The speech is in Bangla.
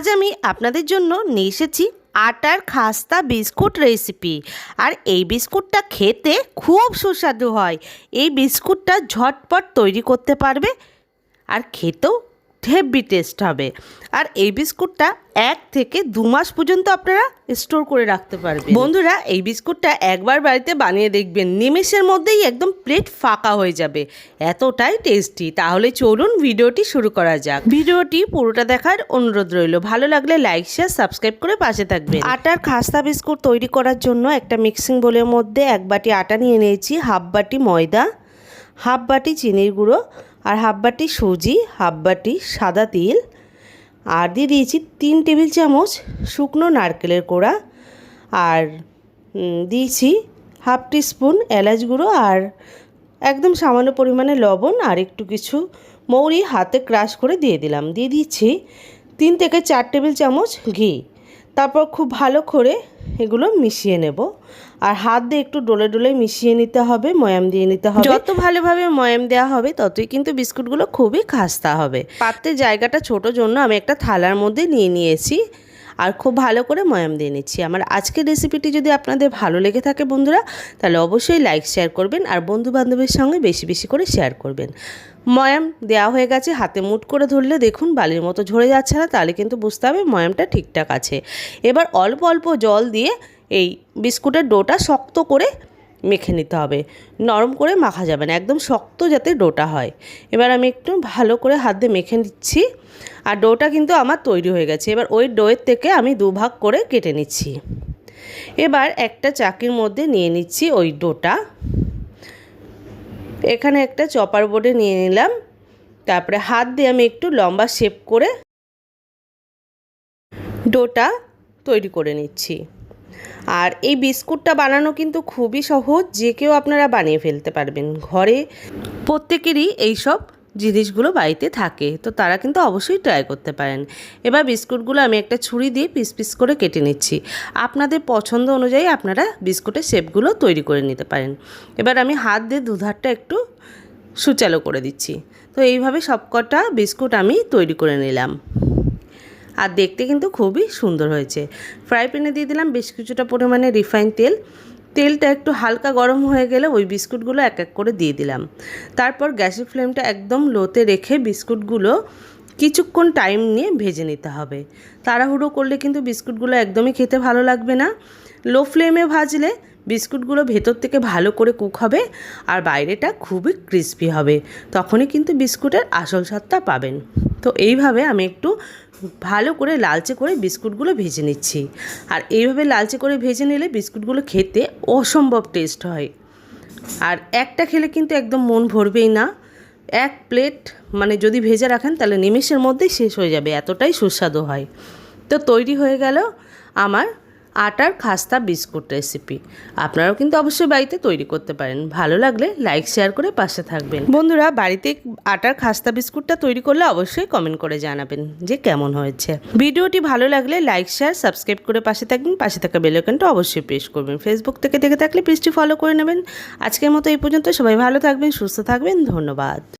আজ আমি আপনাদের জন্য নিয়ে এসেছি আটার খাস্তা বিস্কুট রেসিপি আর এই বিস্কুটটা খেতে খুব সুস্বাদু হয়। এই বিস্কুটটা ঝটপট তৈরি করতে পারবে। আর খেতেও হেভি টেস্ট হবে। আর এই বিস্কুটটা এক থেকে দু মাস পর্যন্ত আপনারা স্টোর করে রাখতে পারবেন। বন্ধুরা, এই বিস্কুটটা একবার বাড়িতে বানিয়ে দেখবেন, নিমেষের মধ্যেই একদম প্লেট ফাঁকা হয়ে যাবে। এতটাই টেস্টি তাহলে চলুন ভিডিওটি শুরু করা যাক। ভিডিওটি পুরোটা দেখার অনুরোধ রইল। ভালো লাগলে লাইক শেয়ার সাবস্ক্রাইব করে পাশে থাকবেন। আটার খাস্তা বিস্কুট তৈরি করার জন্য একটা মিক্সিং বোলের মধ্যে এক বাটি আটা নিয়ে নিয়েছি, হাফ বাটি ময়দা, হাফ বাটি চিনির গুঁড়ো আর হাফ বাটি সুজি, হাফ বাটি সাদা তিল। আর দিয়ে দিয়েছি তিন টেবিল চামচ শুকনো নারকেলের কোড়া। আর দিয়েছি হাফ টি স্পুন এলাচ গুঁড়ো আর একদম সামান্য পরিমাণে লবণ আর একটু কিছু মৌরি হাতে ক্রাশ করে দিয়ে দিলাম। দিয়ে দিচ্ছি তিন থেকে চার টেবিল চামচ ঘি। তারপর খুব ভালো করে এগুলো মিশিয়ে নেব। আর হাত দিয়ে একটু ডোলে ডোলে মিশিয়ে নিতে হবে ময়াম দিয়ে নিতে হবে। যত ভালোভাবে ময়াম দেওয়া হবে ততই কিন্তু বিস্কুটগুলো খুবই খাস্তা হবে। পাত্রের জায়গাটা ছোট জন্য আমি একটা থালার মধ্যে নিয়ে নিয়েছি। আর খুব ভালো করে ময়াম দিয়ে নিচ্ছি। আমার আজকের রেসিপিটি যদি আপনাদের ভালো লেগে থাকে বন্ধুরা, তাহলে অবশ্যই লাইক শেয়ার করবেন আর বন্ধু বান্ধবের সঙ্গে বেশি বেশি করে শেয়ার করবেন। ময়াম দেওয়া হয়ে গেছে, হাতে মুট করে ধরলে দেখুন বালির মতো ঝরে যাচ্ছে না, তাহলে কিন্তু বুঝতে হবে ময়ামটা ঠিকঠাক আছে। এবার অল্প অল্প জল দিয়ে এই বিস্কুটের ডোটা শক্ত করে মেখে নিতে হবে। নরম করে মাখা যাবে না, একদম শক্ত যাতে ডোটা হয়। এবার আমি একটু ভালো করে হাত দিয়ে মেখে নিচ্ছি আর ডোটা কিন্তু আমার তৈরি হয়ে গেছে। এবার ওই ডোয়ের থেকে আমি দুভাগ করে কেটে নিচ্ছি। এবার একটা চাকির মধ্যে নিয়ে নিচ্ছি ওই ডোটা। এখানে একটা চপার বোর্ডে নিয়ে নিলাম। তারপরে হাত দিয়ে আমি একটু লম্বা শেপ করে ডোটা তৈরি করে নিচ্ছি। আর এই বিস্কুটটা বানানো কিন্তু খুবই সহজ, যে কেউ আপনারা বানিয়ে ফেলতে পারবেন ঘরে। প্রত্যেকেরই এইসব জিনিসগুলো বাড়িতে থাকে, তো তারা কিন্তু অবশ্যই ট্রাই করতে পারেন। এবার বিস্কুটগুলো আমি একটা ছুরি দিয়ে পিস পিস করে কেটে নিচ্ছি। আপনাদের পছন্দ অনুযায়ী আপনারা বিস্কুটের শেপগুলো তৈরি করে নিতে পারেন। এবার আমি হাত দিয়ে দুধারটা একটু সুচালো করে দিচ্ছি। তো এইভাবে সবকটা বিস্কুট আমি তৈরি করে নিলাম। আর দেখতে কিন্তু খুবই সুন্দর হয়েছে। ফ্রাই প্যানে দিয়ে দিলাম বেশ কিছুটা পরিমাণে রিফাইন তেল। তেলটা একটু হালকা গরম হয়ে গেলে ওই বিস্কুটগুলো এক এক করে দিয়ে দিলাম। তারপর গ্যাসের ফ্লেমটা একদম লোতে রেখে বিস্কুটগুলো কিছুক্ষণ টাইম নিয়ে ভেজে নিতে হবে। তাড়াহুড়ো করলে কিন্তু বিস্কুটগুলো একদমই খেতে ভালো লাগবে না। লো ফ্লেমে ভাজলে বিস্কুটগুলো ভেতর থেকে ভালো করে কুক হবে আর বাইরেটা খুবই ক্রিস্পি হবে। তখনই কিন্তু বিস্কুটের আসল স্বাদটা পাবেন। তো এইভাবে আমি একটু ভালো করে লালচে করে বিস্কুটগুলো ভেজে নিচ্ছি। আর এইভাবে লালচে করে ভেজে নিলে বিস্কুটগুলো খেতে অসম্ভব টেস্ট হয়। আর একটা খেলে কিন্তু একদম মন ভরবেই না। এক প্লেট মানে যদি ভেজে রাখেন তাহলে নিমেষের মধ্যেই শেষ হয়ে যাবে, এতটাই সুস্বাদু হয়। তো তৈরি হয়ে গেল আমার আটার খাস্তা বিস্কুট রেসিপি আপনারাও কিন্তু অবশ্যই বাড়িতে তৈরি করতে পারেন। ভালো লাগলে লাইক শেয়ার করে পাশে থাকবেন। বন্ধুরা, বাড়িতে আটার খাস্তা বিস্কুটটা তৈরি করলে অবশ্যই কমেন্ট করে জানাবেন যে কেমন হয়েছে। ভিডিওটি ভালো লাগলে লাইক শেয়ার সাবস্ক্রাইব করে পাশে থাকবেন। পাশে থাকা বেলাইকনটা অবশ্যই প্রেস করবেন। ফেসবুক থেকে দেখে থাকলে পেজটি ফলো করে নেবেন। আজকের মতো এই পর্যন্ত। সবাই ভালো থাকবেন, সুস্থ থাকবেন। ধন্যবাদ।